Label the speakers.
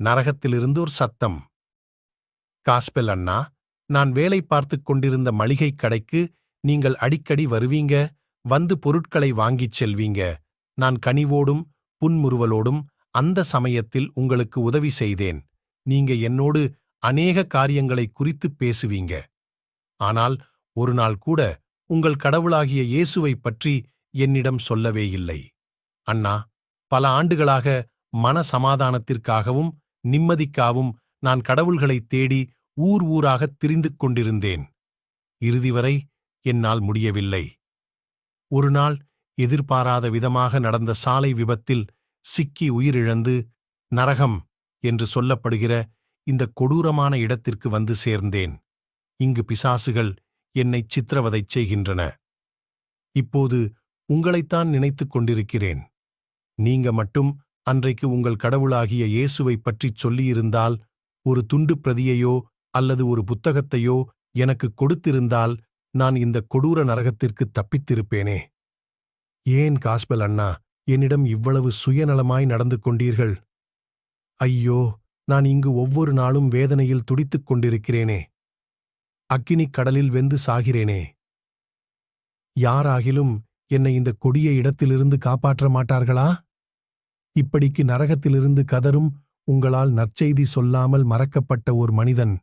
Speaker 1: நரகத்திலிருந்து ஒரு சத்தம். காஸ்பெல் அண்ணா நான் வேலை பார்த்துக் கொண்டிருந்த மளிகை கடைக்கு நீங்கள் அடிக்கடி வருவீங்க? வந்து பொருட்களை வாங்கிச் செல்வீங்க? நான் கனிவோடும் புன்முறுவலோடும் அந்த சமயத்தில் உங்களுக்கு உதவி செய்தேன். நீங்க என்னோடு அநேக காரியங்களை குறித்துப் பேசுவீங்க. ஆனால் ஒரு நாள் கூட உங்கள் கடவுளாகிய இயேசுவைப் பற்றி என்னிடம் சொல்லவே இல்லை. அண்ணா பல ஆண்டுகளாக மன சமாதானத்திற்காகவும் நிம்மதிக்காவும் நான் கடவுள்களைத் தேடி ஊர் ஊராகத் திரிந்து கொண்டிருந்தேன். இறுதி வரை என்னால் முடியவில்லை. ஒரு நாள் எதிர்பாராத விதமாக நடந்த சாலை விபத்தில் சிக்கி உயிரிழந்து நரகம் என்று சொல்லப்படுகிற இந்த கொடூரமான இடத்திற்கு வந்து சேர்ந்தேன். இங்கு பிசாசுகள் என்னை சித்திரவதை செய்கின்றன. இப்போது உங்களைத்தான் நினைத்துக் கொண்டிருக்கிறேன். நீங்க மட்டும் அன்றைக்கு உங்கள் கடவுளாகிய இயேசுவைப் பற்றிச் சொல்லியிருந்தால் ஒரு துண்டு பிரதியையோ அல்லது ஒரு புத்தகத்தையோ எனக்கு கொடுத்திருந்தால் நான் இந்த கொடூர நரகத்திற்கு தப்பித்திருப்பேனே. ஏன் காஸ்பல் அண்ணா என்னிடம் இவ்வளவு சுயநலமாய் நடந்து கொண்டீர்கள்? ஐயோ நான் இங்கு ஒவ்வொரு நாளும் வேதனையில் துடித்துக் கொண்டிருக்கிறேனே. அக்கினிக் கடலில் வெந்து சாகிறேனே. யாராகிலும் என்னை இந்த கொடிய இடத்திலிருந்து காப்பாற்ற மாட்டார்களா? இப்படிக்கு நரகத்திலிருந்து கதரும் உங்களால் நற்செய்தி சொல்லாமல் மறக்கப்பட்ட ஒரு மனிதன்